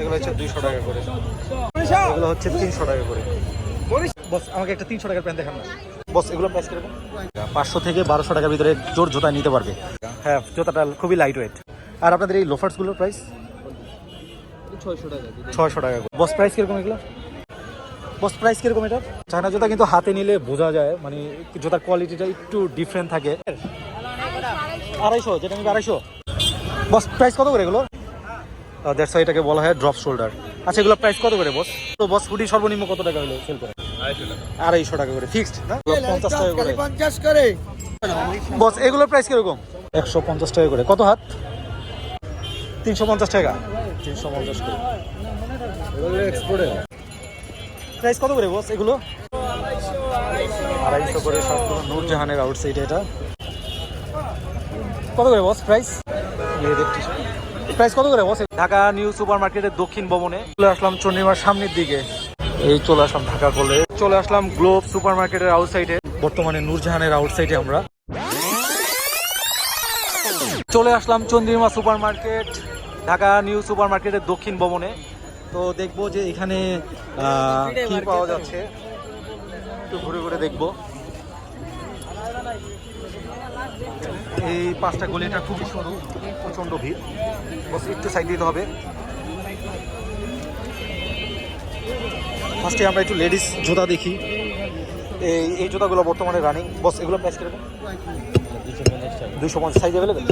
এগুলো হচ্ছে দুইশো টাকা করে। এগুলো হচ্ছে তিনশো টাকা করে। বস আমাকে একটা তিনশো টাকার প্যান্ট দেখান না। বস এগুলো প্রাইস কীরকম পাঁচশো থেকে বারোশো টাকার ভিতরে জোর জুতা নিতে পারবে। হ্যাঁ জুতাটা খুবই লাইট ওয়েট আর আপনাদের এই লোফার্সগুলোর প্রাইস ছয়শো টাকা ছয়শো টাকা করে। বস প্রাইস কীরকম এগুলো? বস প্রাইস কীরকম এটা চায়না জুতা কিন্তু হাতে নিলে বোঝা যায় মানে জুতার কোয়ালিটিটা একটু ডিফারেন্ট থাকে। আড়াইশো। যেটা নিবে আড়াইশো। বস প্রাইস কত করে এগুলো দেড়শো এটাকে বলা হয় ড্রপ শোল্ডার আচ্ছা এগুলো প্রাইস কত করে বস তো বস হুডি সর্বনিম্ন কত টাকা হলো সেল করে? আড়াইশো টাকা করে ফিক্সড না? পঞ্চাশ টাকা করে। পঞ্চাশ করে বস এগুলোর প্রাইস কীরকম? একশো পঞ্চাশ টাকা করে। কত হাত? তিনশো পঞ্চাশ টাকা। তিনশো পঞ্চাশ করে। প্রাইস কত করে বস এগুলো? আড়াইশো করে সবগুলো নূরজাহানের আউটসাইড এটা। কত করে বস প্রাইস প্রাইস কত করে বস ঢাকা নিউ সুপার মার্কেটের দক্ষিণ ভবনে চলে আসলাম চন্ডিমার সামনের দিকে। এই চলে আসলাম ঢাকা কলে চলে আসলাম গ্লোব সুপার মার্কেটের আউটসাইডে বর্তমানে নূরজাহানের আউটসাইডে আমরা। চলে আসলাম Chandrima super market Dhaka new super মার্কেটের দক্ষিণ ভবনে। তো দেখব যে এখানে কি পাওয়া যাচ্ছে। একটু ঘুরে ঘুরে দেখব। এই পাঁচটা গলিটা খুবই সরু প্রচণ্ড ভিড়। বস একটু সাইড দিতে হবে। ফার্স্টে আমরা একটু লেডিস জুতা দেখি। এই এই জুতাগুলো বর্তমানে রানিং বস এগুলো প্রাইস কীরকম? দুইশো পঞ্চাশ সাইজ অ্যাভেলেবেল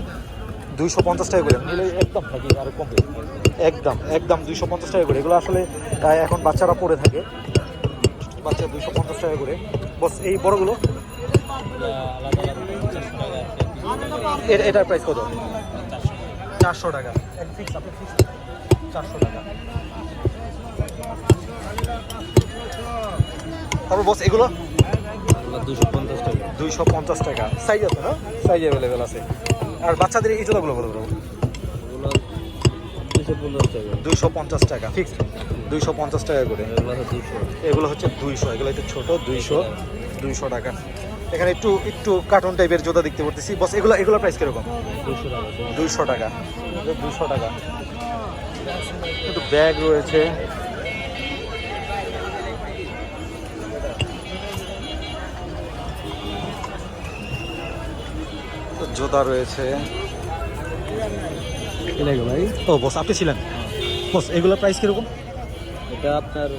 দুইশো পঞ্চাশ টাকা করে। নিলে একদম থাকি আর একদম একদম দুইশো পঞ্চাশ টাকা করে। এগুলো আসলে এখন বাচ্চারা পরে থাকে। বাচ্চা দুইশো পঞ্চাশ টাকা করে। বস এই বড়গুলো? এটার প্রাইস কত? চারশো টাকা। এক ফিক্স আপনি ফিক্স চারশো টাকা। তারপর বস এগুলো? দুশো পঞ্চাশ টাকা। দুইশো পঞ্চাশ টাকা। সাইজ আছে না? সাইজ অ্যাভেলেবেল আছে। আর বাচ্চাদের এই জুতাগুলো পঞ্চাশ টাকা। দুইশো পঞ্চাশ টাকা। ফিক্সড দুইশো পঞ্চাশ টাকা করে। এগুলো হচ্ছে এগুলো হচ্ছে দুইশো। এগুলো একটু ছোট দুইশো। দুইশো টাকা। এখানে একটু একটু কার্টুন টাইপের জুতা দেখতে পড়তেছি বস এগুলো এগুলো প্রাইস কীরকম? দুশো টাকা। দুইশো টাকা। দুইশো টাকা। একটু ব্যাগ রয়েছে। তো জুতা রয়েছে। ভাই। ও বস আপনি ছিলেন? বস এগুলো প্রাইস কীরকম? এটা আপনার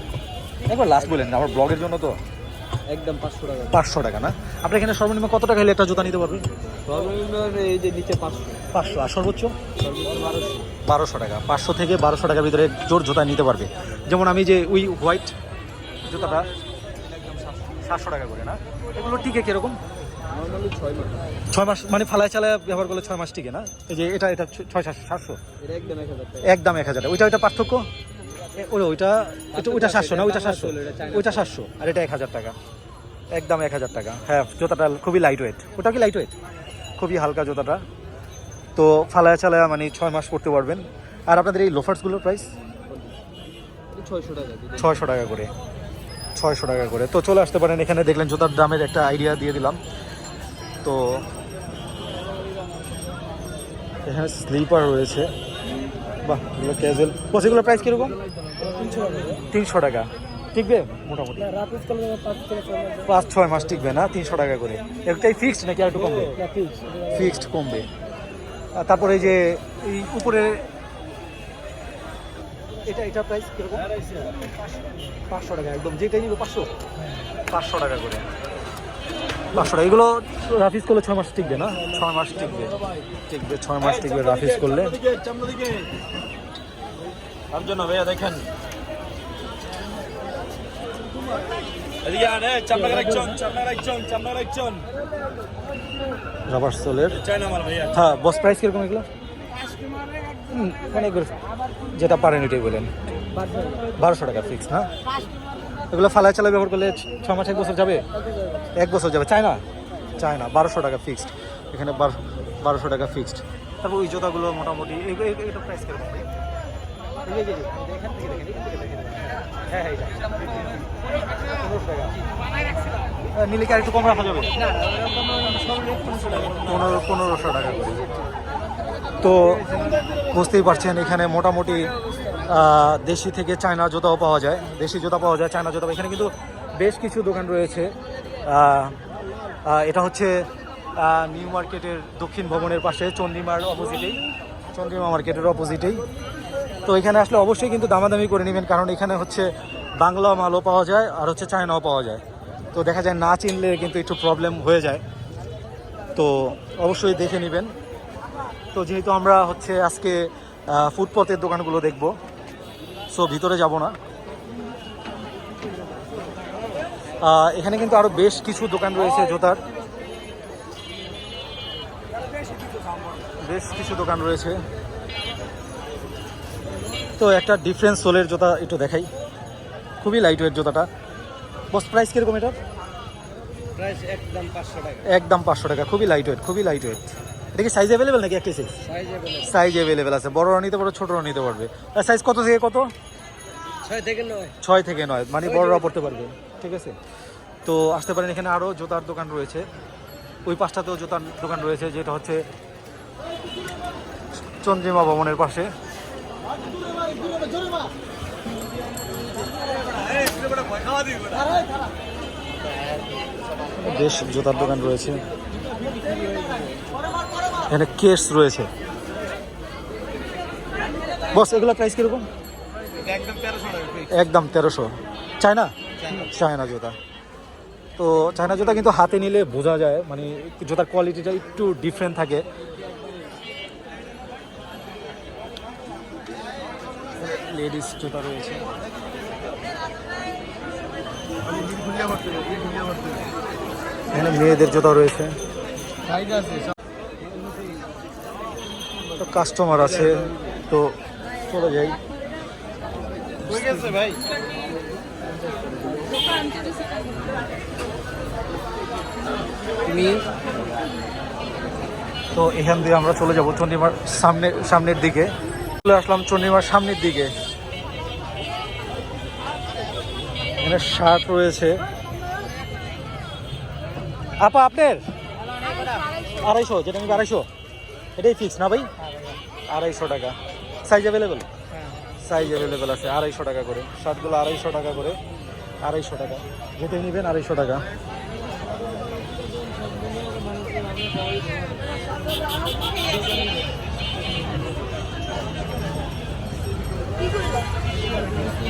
একবার লাস্ট বলেন আমার ব্লগের জন্য তো। একদম পাঁচশো টাকা। পাঁচশো টাকা না? আপনি এখানে সর্বনিম্ন কত টাকা হলে একটা জুতা নিতে পারবেন? সর্বনিম্ন এই যে নিচে পাঁচশো। পাঁচশো। আর সর্বোচ্চ? সর্বোচ্চ বারোশো। টাকা। পাঁচশো থেকে বারোশো টাকার ভিতরে জোর জুতা নিতে পারবে। যেমন আমি যে উই হোয়াইট জুতাটা সাতশো টাকা করে না? এগুলো টিকে কীরকম? ছয় মাস। মানে ফালায় চালায় ব্যবহার করলে ছয় মাস টিকে না? এই যে এটা এটা ছয় সাতশো। সাতশো একদম এক হাজার। ওইটা ওইটা পার্থক্য? এ- ওইটা ওইটা সাতশো না? ওইটা সাতশো। ওইটা সাতশো। আর এটা এক হাজার টাকা। একদম এক হাজার টাকা। হ্যাঁ জুতাটা খুবই লাইট ওয়েট ওটা কি লাইট ওয়েট খুবই হালকা জুতাটা। তো ফালায় চালায় মানে ছয় মাস পড়তে পারবেন। আর আপনাদের এই লোফার্সগুলোর প্রাইস ছয়শো টাকা ছয়শো টাকা করে। ছয়শো টাকা করে। তো চলে আসতে পারেন এখানে দেখলেন জুতার দামের একটা আইডিয়া দিয়ে দিলাম। তো এখানে স্লিপার রয়েছে। বাহ এগুলো ক্যাজুয়াল বস এগুলো প্রাইস কীরকম? তিনশো টাকা। টিকবে? মোটামুটি। পাঁচ ছয় মাস টিকবে না? তিনশো টাকা করে। একটাই ফিক্সড নাকি আর একটু কমবে? ফিক্সড কমবে। আর তারপরে যে এই উপরে এটা এটা প্রাইস কীরকম? পাঁচশো টাকা একদম। যেটাই নিবে পাঁচশো। পাঁচশো টাকা করে। পাঁচশো টাকা। এগুলো রাফিস করলে ছয় মাস টিকবে না? ছয় মাস টিকবে। টিকবে ছয় মাস টিকবে রাফিস করলে তার জন্য ভাইয়া দেখেন রাবার সোলের। ভাইয়া। হ্যাঁ বস প্রাইস কীরকম এগুলো? মানে যেটা পারেন এটাই বলেন। বারোশো টাকা ফিক্স হ্যাঁ? এগুলো ফালায় চালা ব্যবহার করলে ছ- মাস এক বছর যাবে? এক বছর যাবে। চায় না? চায় না। বারোশো টাকা ফিক্সড এখানে বারো বারোশো টাকা ফিক্সড তারপর ওই জুতাগুলো মোটামুটি এটা প্রাইস কীরকম। হ্যাঁ হ্যাঁ নিলে কি আর একটু কম রাখা যাবে? পনেরো পনেরোশো টাকা করে। তো বুঝতেই পারছেন, এখানে মোটামুটি দেশি থেকে চায়না জুতাও পাওয়া যায়। দেশি জুতা পাওয়া যায়, চায়না জুতা এখানে কিন্তু বেশ কিছু দোকান রয়েছে। এটা হচ্ছে নিউ মার্কেটের দক্ষিণ ভবনের পাশে, চন্ডিমার অপোজিটেই। চন্দ্রিমা মার্কেটের অপোজিটেই। তো এখানে আসলে অবশ্যই কিন্তু দামাদামি করে নেবেন, কারণ এখানে হচ্ছে বাংলা মালও পাওয়া যায় আর হচ্ছে চায়নাও পাওয়া যায়। তো দেখা যায় না চিনলে কিন্তু একটু প্রবলেম হয়ে যায়। তো অবশ্যই দেখে নেবেন। তো যেহেতু আমরা হচ্ছে আজকে ফুটপথের দোকানগুলো দেখব সো ভিতরে যাব না। এখানে কিন্তু আরও বেশ কিছু দোকান রয়েছে জুতার। বেশ কিছু দোকান রয়েছে। তো একটা ডিফারেন্স সোলের জুতা একটু দেখাই। খুবই লাইট ওয়েট জুতাটা। বস প্রাইস কীরকম এটা প্রাইস একদম পাঁচশো টাকা। একদম পাঁচশো টাকা খুবই লাইট ওয়েট খুবই লাইট ওয়েট এটা কি সাইজ অ্যাভেলেবেল নাকি একটি সাইজ সাইজ সাইজ অ্যাভেলেবেল আছে। বড়রা নিতে পারো ছোটরা নিতে পারবে। আর সাইজ কত থেকে কত? ছয় থেকে নয়। ছয় থেকে নয় মানে বড়রা পড়তে পারবে। ঠিক আছে? তো আসতে পারেন এখানে আরও জুতার দোকান রয়েছে। ওই পাশটাতেও জুতার দোকান রয়েছে যেটা হচ্ছে চন্দ্রিমা ভবনের পাশে। বেশ জুতার দোকান রয়েছে। এখানে কেস রয়েছে। বস এগুলো প্রাইস কীরকম? একদম তেরোশো। চায়না? চায়না জুতা। তো চায়না জুতা কিন্তু হাতে নিলে বোঝা যায় মানে জুতার কোয়ালিটিটা একটু ডিফারেন্ট থাকে। লেডিস জুতা রয়েছে। এখানে মেয়েদের জুতা রয়েছে। তো কাস্টমার আছে তো চলে যাই। ভাই তো এখান দিয়ে আমরা চলে যাব চন্ডিমার সামনে সামনের দিকে। চলে আসলাম চন্ডিমার সামনের দিকে। এখানে শার্ট রয়েছে। আপা, আপনার? আড়াইশো, যেটা আমি আড়াইশো। এটাই ফিক্স না ভাই? আড়াইশো টাকা। সাইজ অ্যাভেলেবেল সাইজ অ্যাভেলেবেল আছে, আড়াইশো টাকা করে। শার্টগুলো আড়াইশো টাকা করে, আড়াইশো টাকা। যেটাই নেবেন আড়াইশো টাকা।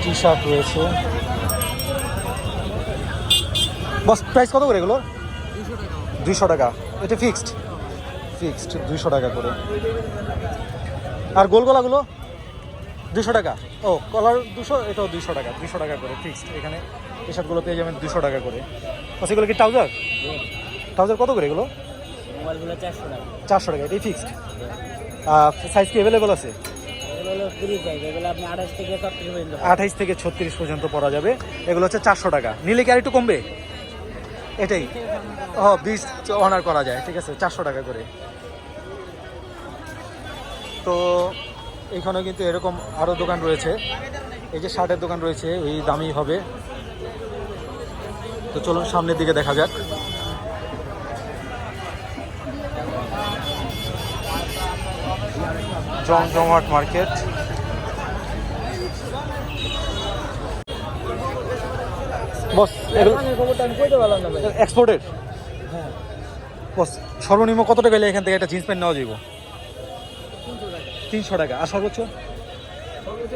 টি শার্ট রয়েছে। বস প্রাইস কত করে এগুলো দুইশো টাকা। এটা ফিক্সড ফিক্সড দুইশো টাকা করে। আর গোল গলাগুলো? দুশো টাকা। ও কলার দুশো এটাও দুইশো টাকা দুশো টাকা করে ফিক্সড এখানে শার্টগুলো পেয়ে যাবেন দুশো টাকা করে। বস এগুলো কি ট্রাউজার ট্রাউজার কত করে এগুলো? চারশো টাকা। এটাই ফিক্সড সাইজ কি অ্যাভেলেবল আছে? আঠাইশ থেকে ছত্রিশ পর্যন্ত পরা যাবে। এগুলো হচ্ছে চারশো টাকা। নিলে কি আর একটু কমবে? এটাই। ও, বীজ অনার করা যায়, ঠিক আছে, চারশো টাকা করে। তো এইখানে কিন্তু এরকম আরও দোকান রয়েছে। এই যে শার্টের দোকান রয়েছে, ওই দামি হবে। তো চলুন সামনের দিকে দেখা যাক। জমজমাট মার্কেট। বস ভাই। এক্সপোর্টেড বস সর্বনিম্ন কত টাকা এখান থেকে একটা জিন্স প্যান্ট নেওয়া যাব তিনশো টাকা। আর সর্বোচ্চ? সর্বোচ্চ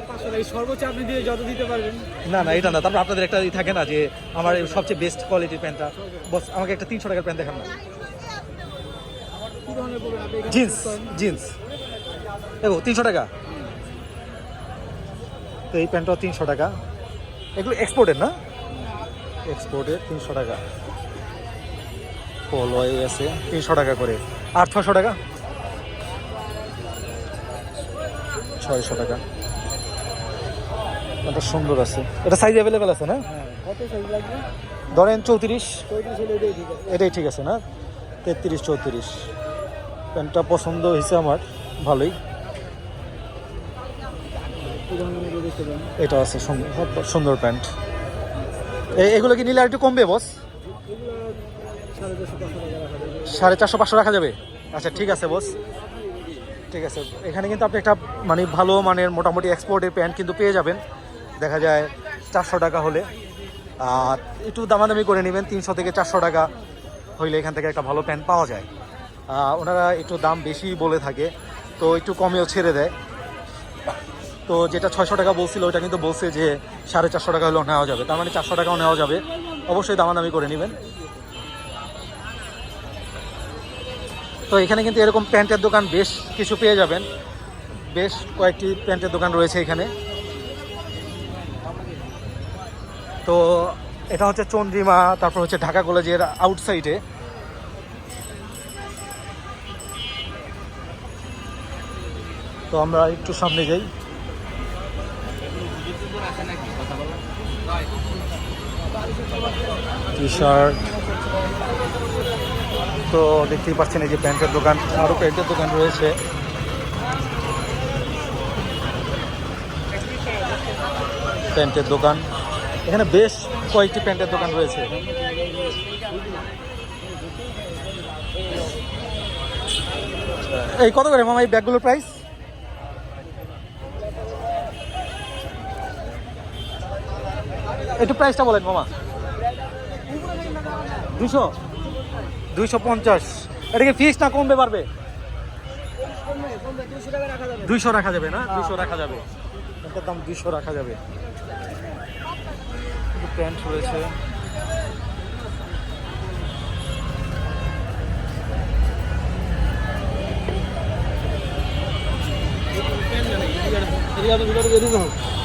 সর্বোচ্চ আপনি দিয়ে যত দিতে পারবেন। না না এটা না। তারপর আপনাদের একটা ই থাকে না যে আমার সবচেয়ে বেস্ট কোয়ালিটির প্যান্টটা। বস আমাকে একটা তিনশো টাকার প্যান্ট দেখান না। Jeans jeans. দেখো তিনশো টাকা। তো এই প্যান্টটাও তিনশো টাকা। এগুলো এক্সপোর্টের না? এক্সপোর্টের তিনশো টাকা। পলয় আছে তিনশো টাকা করে। আর ছশো টাকা? ছয়শো টাকা। এটা সুন্দর আছে। এটা সাইজ অ্যাভেলেবেল আছে না? হ্যাঁ ধরেন চৌত্রিশ। এটাই ঠিক আছে। না? তেত্রিশ চৌত্রিশ। প্যান্টটা পছন্দ হয়েছে আমার। ভালোই। এটা আছে সুন্দর সুন্দর প্যান্ট। এগুলো কি নিলে আর একটু কমবে বস সাড়ে চারশো পাঁচশো রাখা যাবে? আচ্ছা ঠিক আছে বস ঠিক আছে। এখানে কিন্তু আপনি একটা মানে ভালো মানের, মোটামুটি এক্সপোর্টের প্যান্ট কিন্তু পেয়ে যাবেন। দেখা যায় চারশো টাকা হলে। আর একটু দামাদামি করে নেবেন, তিনশো থেকে চারশো টাকা হইলে এখান থেকে একটা ভালো প্যান্ট পাওয়া যায়। ওনারা একটু দাম বেশি বলে থাকে, তো একটু কমেও ছেড়ে দেয়। তো যেটা ছয়শো টাকা বলছিল ওটা কিন্তু বলছে যে সাড়ে চারশো টাকা হলেও নেওয়া যাবে। তার মানে চারশো টাকাও নেওয়া যাবে। অবশ্যই দামাদামি করে নেবেন। তো এখানে কিন্তু এরকম প্যান্টের দোকান বেশ কিছু পেয়ে যাবেন। বেশ কয়েকটি প্যান্টের দোকান রয়েছে এখানে। তো এটা হচ্ছে চন্দ্রিমা, তারপর হচ্ছে ঢাকা কলেজের আউটসাইডে তো আমরা একটু সামনে যাই। টি শার্ট তো দেখতেই পাচ্ছেন এই যে প্যান্টের দোকান, আরও প্যান্টের দোকান রয়েছে। প্যান্টের দোকান। এখানে বেশ কয়েকটি প্যান্টের দোকান রয়েছে। এই কত করে মামা, এই ব্যাগগুলোর প্রাইস একটু প্রাইসটা বলেন মামা। দুশো? দুইশো পঞ্চাশ। এটা কি ফিক্স কমবে পারবে দুইশো রাখা যাবে না? দুইশো রাখা যাবে। এটার দাম দুইশো রাখা যাবে। প্যান্ট রয়েছে। লেডিস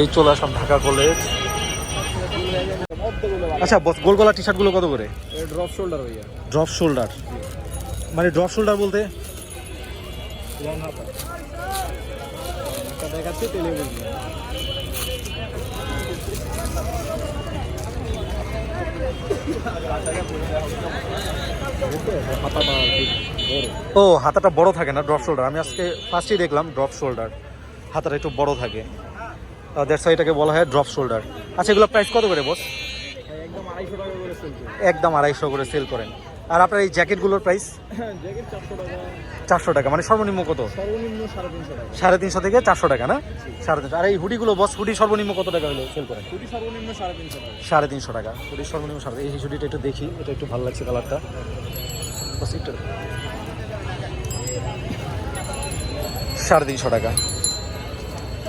এই চলে আসলাম ঢাকা কলেজ। আচ্ছা বস গোলগলা টি শার্টগুলো কত করে? ড্রপ শোল্ডার ভাইয়া। ড্রপ শোল্ডার মানে ড্রপ শোল্ডার বলতে? দেখাচ্ছি তেলে বুঝবে ও হাতাটা বড় থাকে না ড্রপ শোল্ডার আমি আজকে ফার্স্টেই দেখলাম ড্রপ শোল্ডার হাতাটা একটু বড় থাকে। দ্যাটস এটাকে বলা হয় ড্রপ শোল্ডার আচ্ছা এগুলো প্রাইস কত করে বস একদম আড়াইশো করে সেল করেন। আর আপনার এই জ্যাকেটগুলোর প্রাইস চারশো টাকা। মানে সর্বনিম্ন কত? সাড়ে তিনশো থেকে চারশো টাকা, না? সাড়ে তিনশো। আর এই হুডিগুলো বস হুডি সর্বনিম্ন কত টাকা হলে সেল করেন? সাড়ে তিনশো টাকা। হুডির সর্বনিম্ন সাড়ে এই হুডিটা একটু দেখি, এটা একটু ভালো লাগছে কালারটা সাড়ে তিনশো টাকা।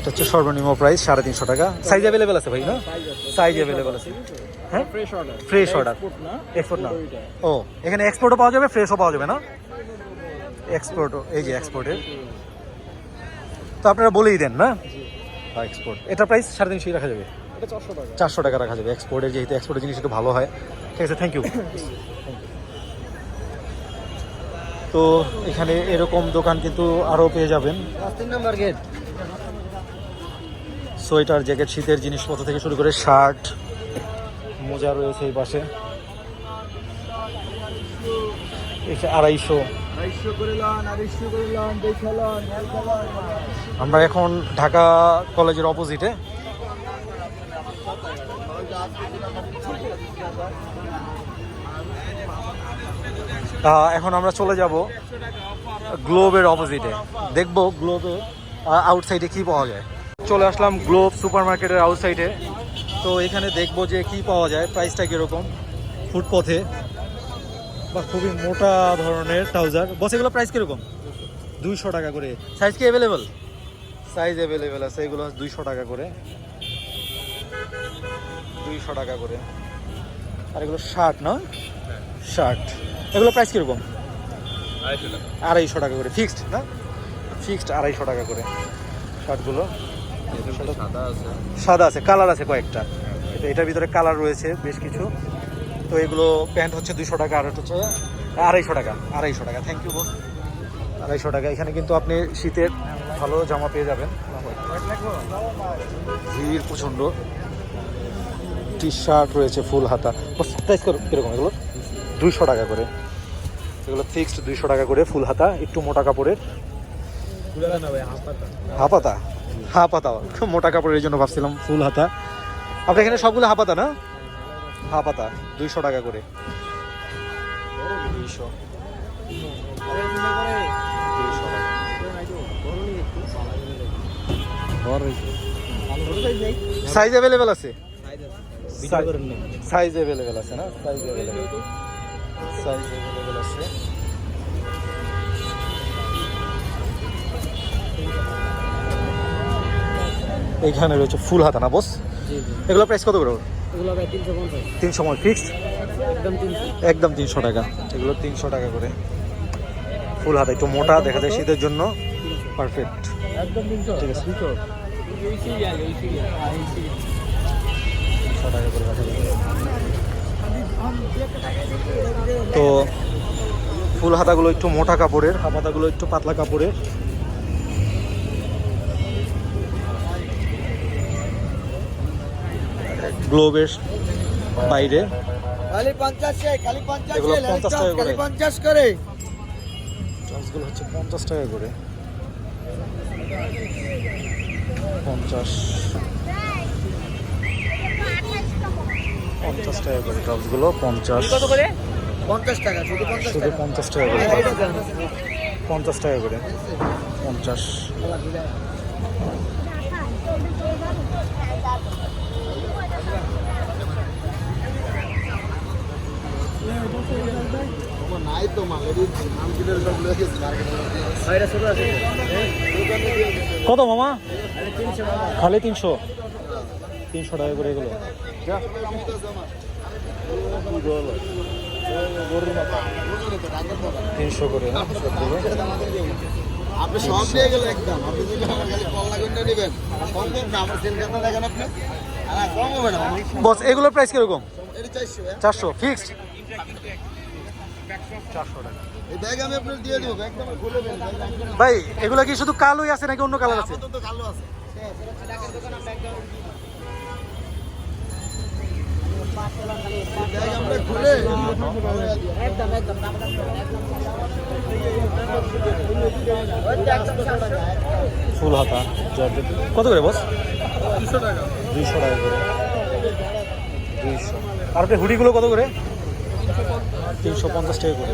এটা হচ্ছে সর্বনিম্ন প্রাইস সাড়ে তিনশো টাকা। সাইজ অ্যাভেলেবেল আছে ভাই না? সাইজ অ্যাভেলেবেল আছে। হ্যাঁ? Fresh order. এক্সপোর্ট না? ও এখানে এক্সপোর্টও পাওয়া যাবে ফ্রেশও পাওয়া যাবে না? এক্সপোর্টও এই যে এক্সপোর্টের তো আপনারা বলেই দেন না? এক্সপোর্ট এটা প্রাইস সাড়ে তিনশোই রাখা যাবে। চারশো টাকা। চারশো টাকা রাখা যাবে। এক্সপোর্টের যেহেতু এক্সপোর্টের জিনিস একটু ভালো হয়। ঠিক আছে থ্যাংক ইউ তো এখানে এরকম দোকান কিন্তু আরও পেয়ে যাবেন। তিন নাম্বার গেট সোয়েটার, জ্যাকেট, শীতের জিনিসপত্র থেকে শুরু করে শার্ট, মোজা রয়েছে এই পাশে। আড়াইশো। আমরা এখন ঢাকা কলেজের অপোজিটে এখন আমরা চলে যাব গ্লোবের অপোজিটে দেখব গ্লোবে আউটসাইডে কি পাওয়া যায়। চলে আসলাম গ্লোব সুপার মার্কেটের আউটসাইডে তো এখানে দেখব যে কি পাওয়া যায় প্রাইসটা কীরকম ফুটপথে। বা খুবই মোটা ধরনের ট্রাউজার বস এগুলো প্রাইস কীরকম? দুইশো টাকা করে। সাইজ কি অ্যাভেলেবল সাইজ অ্যাভেলেবেল আছে এগুলো দুইশো টাকা করে। দুইশো টাকা করে। আর এগুলো শার্ট না? শার্ট এগুলো প্রাইস কীরকম? আড়াইশো টাকা। আড়াইশো টাকা করে। ফিক্সড না? ফিক্সড আড়াইশো টাকা করে। শার্টগুলো সাদা আছে। কালার আছে কয়েকটা। এটা এটার ভিতরে কালার রয়েছে বেশ কিছু। তো এগুলো প্যান্ট হচ্ছে দুইশো টাকা আর হচ্ছে আড়াইশো টাকা আড়াইশো টাকা। থ্যাংক ইউ আড়াইশো টাকা। এখানে কিন্তু আপনি শীতের ভালো জামা পেয়ে যাবেন। ভিড় প্রচণ্ড। টি শার্ট রয়েছে ফুল হাতা। প্রাইস কীরকম এগুলো? দুইশো টাকা করে। এগুলো ফিক্সড দুইশো টাকা করে ফুল হাতা একটু মোটা কাপড়ের। ভাই হাফাতা মোটা কাপড়ের জন্য ভাবছিলাম, ফুল হাতা। আপনার এখানে সবগুলো হাপাতা না? হাপাতা দুইশো টাকা করে। সাইজ অ্যাভেলেবেল আছে? সাইজ অ্যাভেলেবেল আছে না? সাইজ অ্যাভেলেবেল সাইজ অ্যাভেলেবেল আছে। এইখানে রয়েছে ফুল হাতা না বস এগুলো প্রাইস কত করে তিনশো পঞ্চাশ। ফিক্সড একদম তিনশো। টাকা। এগুলো তিনশো টাকা করে। ফুল হাতা একটু মোটা দেখা যায় শীতের জন্য। পারফেক্ট ঠিক আছে। তো ফুল হাতাগুলো একটু মোটা কাপড়ের হাফ হাতাগুলো একটু পাতলা কাপড়ের। গ্লোবের বাইরে। খালি পঞ্চাশ খালি পঞ্চাশ এগুলো 50 টাকা করে। পঞ্চাশ করে। টপসগুলো হচ্ছে পঞ্চাশ টাকা করে। পঞ্চাশ। পঞ্চাশ টাকা করে টপসগুলো পঞ্চাশ। কত করে? পঞ্চাশ টাকা শুধু পঞ্চাশ শুধু পঞ্চাশ টাকা করে। দেন। পঞ্চাশ টাকা করে। পঞ্চাশ। নাই তো কত মামা? তিনশো খালি তিনশো। তিনশো টাকা করে এগুলো। তিনশো করে আপনি সব দিয়ে গেলেন একদম। আপনি যদি আমার খালি কল্লা গন্ডা নেবেন কম কম আমার সেল কথা দেখেন আপনি। হ্যাঁ কম হবে না। বস এগুলোর প্রাইস কীরকম? চারশো চারশো ফিক্সড চারশো টাকা। এই ব্যাগ আমি আপনার দিয়ে দেবো ব্যাগটা আমার খুলে দেন ব্যাগ একদম ভাই এগুলা কি শুধু কালোই আছে নাকি অন্য কালার আছে? কালো আছে। ব্যাগ আমরা খুলে একদম একদম ফুল হাতা জর্জেট কত করে বস দুশো টাকা। দুইশো টাকা করে। দুইশো। আর হুডিগুলো কত করে? তিনশো পঞ্চাশ টাকা করে।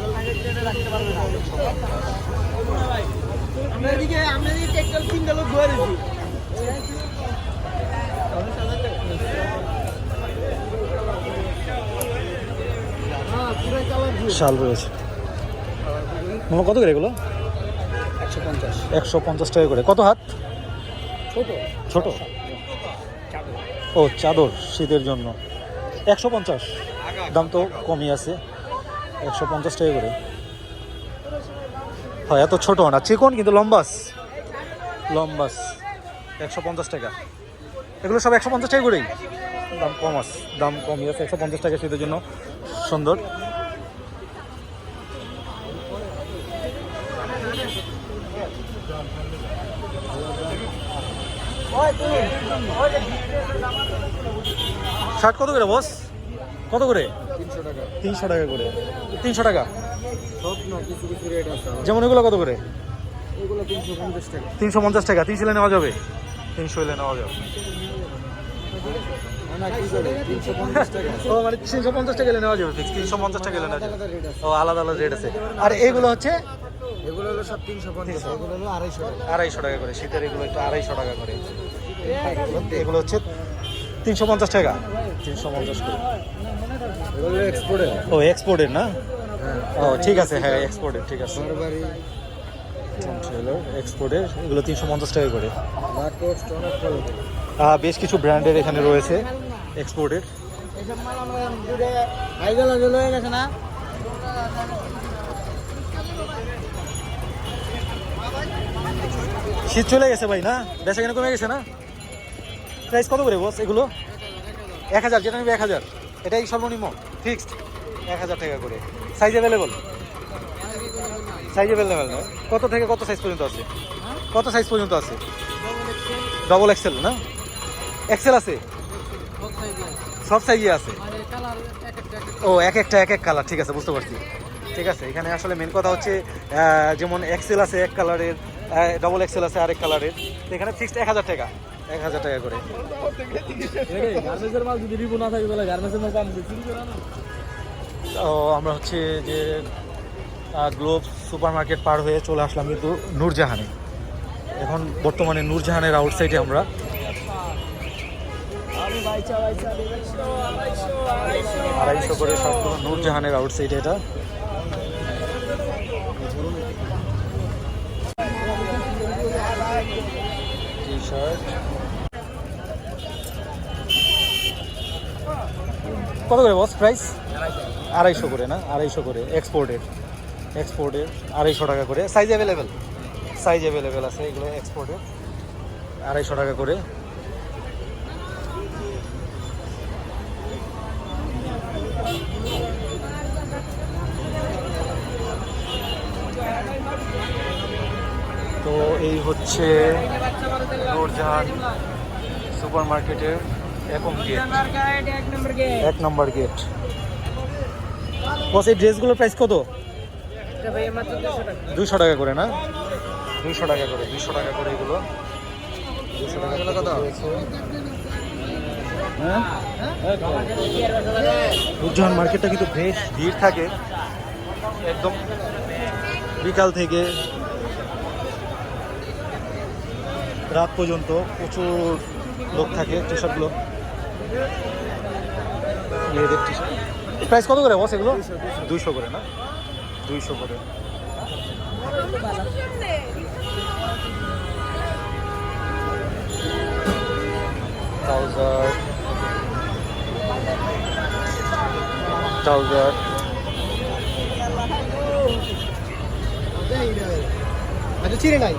শাল রয়েছে। মামা কত করে এগুলো? একশো পঞ্চাশ। একশো পঞ্চাশ টাকা করে। কত হাত? ছোট। ছোট? ও চাদর শীতের জন্য। একশো পঞ্চাশ। দাম তো কমই আছে, একশো পঞ্চাশ টাকা করে। হয়, এত ছোট না, চিকন কিন্তু লম্বাস। লম্বাস, একশো পঞ্চাশ টাকা। এগুলো সব একশো পঞ্চাশ টাকা করেই। দাম কম আছে দাম কমই আছে, একশো পঞ্চাশ টাকা শীতের জন্য, সুন্দর। শার্ট কত করে বস? কত করে? তিনশো টাকা। করে। তিনশো টাকা? যেমন এগুলো কত করে? তিনশো পঞ্চাশ টাকা। তিনশো হলে নেওয়া যাবে? তিনশো এলে নেওয়া যাবে। ও মানে তিনশো পঞ্চাশ টাকা হলে নেওয়া যাবে ফিক্স তিনশো পঞ্চাশ টাকা নেওয়া যাবে। ও আলাদা আলাদা রেট আছে। আর এগুলো হচ্ছে? এগুলো হলো সব তিনশো পঞ্চাশ এগুলো হলো আড়াইশো টাকা। আড়াইশো টাকা করে। শীতের এগুলো একটু আড়াইশো টাকা করে। এগুলো হচ্ছে তিনশো পঞ্চাশ টাকা। তিনশো পঞ্চাশ করে। ও এক্সপোর্টের না? হ্যাঁ। ও ঠিক আছে হ্যাঁ এক্সপোর্টের ঠিক আছে। এক্সপোর্টের এগুলো তিনশো পঞ্চাশ টাকা করে। বেশ কিছু ব্র্যান্ডের এখানে রয়েছে এক্সপোর্টের। শীত চলে গেছে ভাই না? বেচা কেনা কমে গেছে না? প্রাইস কত করে বস এগুলো? এক হাজার যেটা নেবে এক হাজার। এটাই সর্বনিম্ন ফিক্সড এক হাজার টাকা করে। সাইজ অ্যাভেলেবল সাইজ অ্যাভেলেবেল না কত থেকে কত সাইজ পর্যন্ত আছে? কত সাইজ পর্যন্ত আছে? ডবল এক্সেল না? এক্সেল আছে? সব সাইজে আছে। ও, এক একটা, এক এক কালার ঠিক আছে, বুঝতে পারছি। ঠিক আছে, এখানে আসলে মেন কথা হচ্ছে যেমন এক্সেল আছে এক কালারের ডবল এক্সেল আছে আরেক কালারের এখানে ফিক্সড এক হাজার টাকা। এক হাজার টাকা করে। গার্মেন্টসের মাল যদি রিভিউ না থাকে তাহলে গার্মেন্টসের মাল পাম চুরি করে না তো আমরা হচ্ছে যে গ্লোব সুপার মার্কেট পার হয়ে চলে আসলাম কিন্তু নূরজাহানে। এখন বর্তমানে নূরজাহানের আউটসাইডে আমরা। আড়াইশো করে সবগুলো নূরজাহানের আউটসাইডে এটা। টি শার্ট কত করে বস প্রাইস আড়াইশো করে না? আড়াইশো করে। এক্সপোর্টের এক্সপোর্টের আড়াইশো টাকা করে। সাইজ অ্যাভেলেবেল সাইজ অ্যাভেলেবেল আছে এগুলো এক্সপোর্টের আড়াইশো টাকা করে। তো এই হচ্ছে সুপার মার্কেটের এখন গেট এক নম্বর গেট এক নম্বর গেট বস এই ড্রেসগুলোর প্রাইস কত? এটা ভাই মাত্র দুশো টাকা। দুইশো টাকা করে না? দুইশো টাকা করে দুইশো টাকা করে এগুলো। দুইশো টাকা করে কত? মার্কেটটা কিন্তু বেশ ভিড় থাকে। একদম। বিকাল থেকে রাত পর্যন্ত প্রচুর লোক থাকে টি শার্টগুলো মেয়েদের টি শার্ট প্রাইস কত করে বস এগুলো? দুইশো করে না? দুইশো করে। ট্রাউজার ট্রাউজার আচ্ছা চিনি নাই?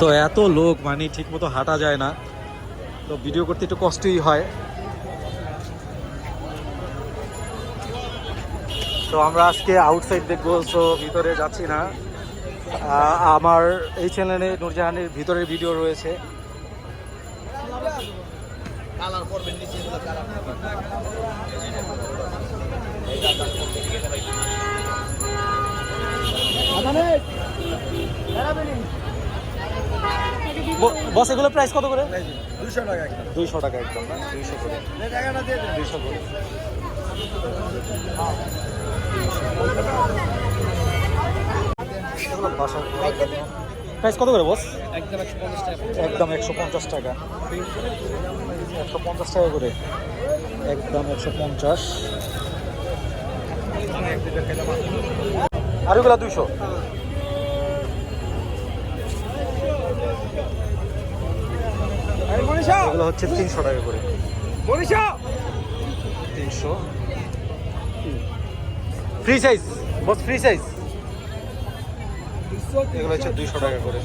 তো এত লোক মানে ঠিক মতো হাঁটা যায় না। তো ভিডিও করতে একটু কষ্টই হয়। তো আমরা আজকে আউটসাইড দেখব, তো ভিতরে যাচ্ছি না। আমার এই চ্যানেলে নূরজাহানের ভিতরের ভিডিও রয়েছে। কালার করবেন নিচে কালার ব- বস এগুলো প্রাইস কত করে? দুশো টাকা একটা। দুইশো টাকা একদম না? দুইশো করে। দুইশো করে। প্রাইস কত? করে বস? একদম একশো পঞ্চাশ টাকা একদম একশো পঞ্চাশ টাকা। একশো পঞ্চাশ টাকা করে। একদম একশো পঞ্চাশ। আর ওগুলা দুইশো? এগুলো হচ্ছে তিনশো টাকা করে। তিনশো। Free size boss free size. এগুলো হচ্ছে দুইশো টাকা করে।